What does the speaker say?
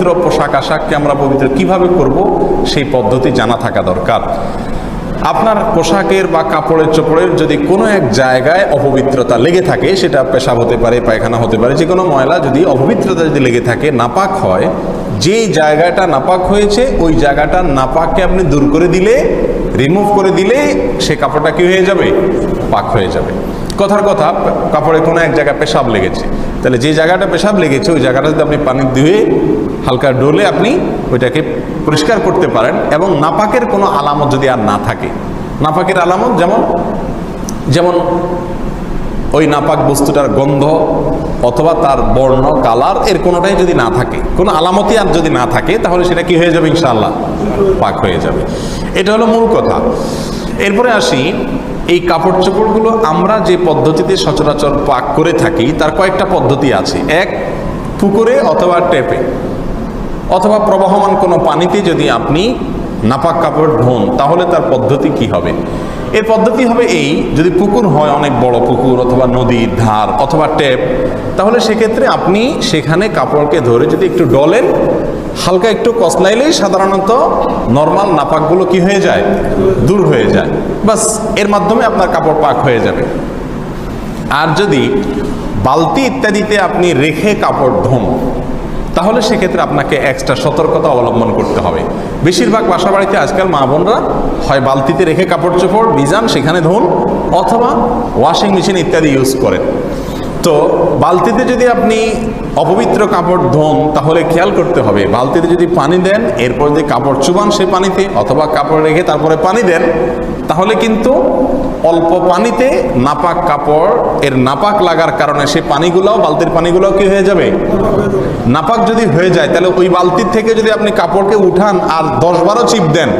অপবিত্র পোশাক আশাককে আমরা পবিত্র, কীভাবে করব? সেই পদ্ধতি জানা থাকা দরকার। আপনার পোশাকের বা কাপড়ের চোপড়ের যদি কোনো এক জায়গায় অপবিত্রতা লেগে থাকে, সেটা পেশাব হতে পারে, পায়খানা হতে পারে, যে কোনো ময়লা যদি অপবিত্রতা যদি লেগে থাকে, নাপাক হয় যেই জায়গাটা নাপাক হয়েছে, ওই জায়গাটা নাপাককে আপনি দূর করে দিলে রিমুভ করে দিলে সে কাপড়টা কি হয়ে যাবে? পাক হয়ে যাবে। কথার কথা, কাপড়ে কোনো এক জায়গায় পেশাব লেগেছে। তাহলে যে জায়গাটা পেশাব লেগেছে, ওই জায়গাটা যদি আপনি পানি ধুয়ে হালকা ডোলে আপনি ওইটাকে পরিষ্কার করতে পারেন এবং নাপাকের কোনো আলামত যদি আর না থাকে। নাপাকের আলামত যেমন যেমন ওই নাপাক বস্তুটার গন্ধ অথবা তার বর্ণ, কালারের কোনোটাই যদি না থাকে, কোনো আলামতই আর যদি না থাকে, তাহলে সেটা কি হয়ে যাবে ইনশাআল্লাহ? পাক হয়ে যাবে। এটা হলো মূল কথা। এরপরে আসি এই কাপড় চোপড়গুলো আমরা যে পদ্ধতিতে সচরাচর পাক করে থাকি, তার কয়েকটা পদ্ধতি আছে। এক, পুকুরে অথবা টেপে অথবা প্রবাহমান কোনো পানিতে যদি আপনি নাপাক কাপড় ধোন, তাহলে তার পদ্ধতি কি হবে? এর পদ্ধতি হবে এই, যদি পুকুর হয়, অনেক বড় পুকুর অথবা নদীর ধার অথবা ট্যাপ, তাহলে সেক্ষেত্রে আপনি সেখানে কাপড়কে ধরে যদি একটু ডলেন হালকা একটু কসলাইলেই সাধারণত নর্মাল নাপাকগুলো কি হয়ে যায়? দূর হয়ে যায়। বাস, এর মাধ্যমে আপনার কাপড় পাক হয়ে যাবে। আর যদি বালতি ইত্যাদিতে আপনি রেখে কাপড় ধোন, তাহলে সেক্ষেত্রে আপনাকে এক্সট্রা সতর্কতা অবলম্বন করতে হবে। বেশিরভাগ বাসা বাড়িতে আজকাল মা বোনরা হয় বালতিতে রেখে কাপড় চোপড় ভিজান, সেখানে ধোন, অথবা ওয়াশিং মেশিন ইত্যাদি ইউজ করেন। তো বালতিতে যদি আপনি অপবিত্র কাপড় ধোন, তাহলে খেয়াল করতে হবে, বালতিতে যদি পানি দেন, এরপর যদি কাপড় চুবান সেই পানিতে, অথবা কাপড় রেখে তারপরে পানি দেন, তাহলে কিন্তু অল্প পানিতে নাপাক কাপড়, এর নাপাক লাগার কারণে সেই পানিগুলোও, বালতির পানিগুলোও কি হয়ে যাবে? নাপাক যদি হয়ে যায়, তাহলে ওই বালতির থেকে যদি আপনি কাপড়কে উঠান আর দশ বারো চিপ দেন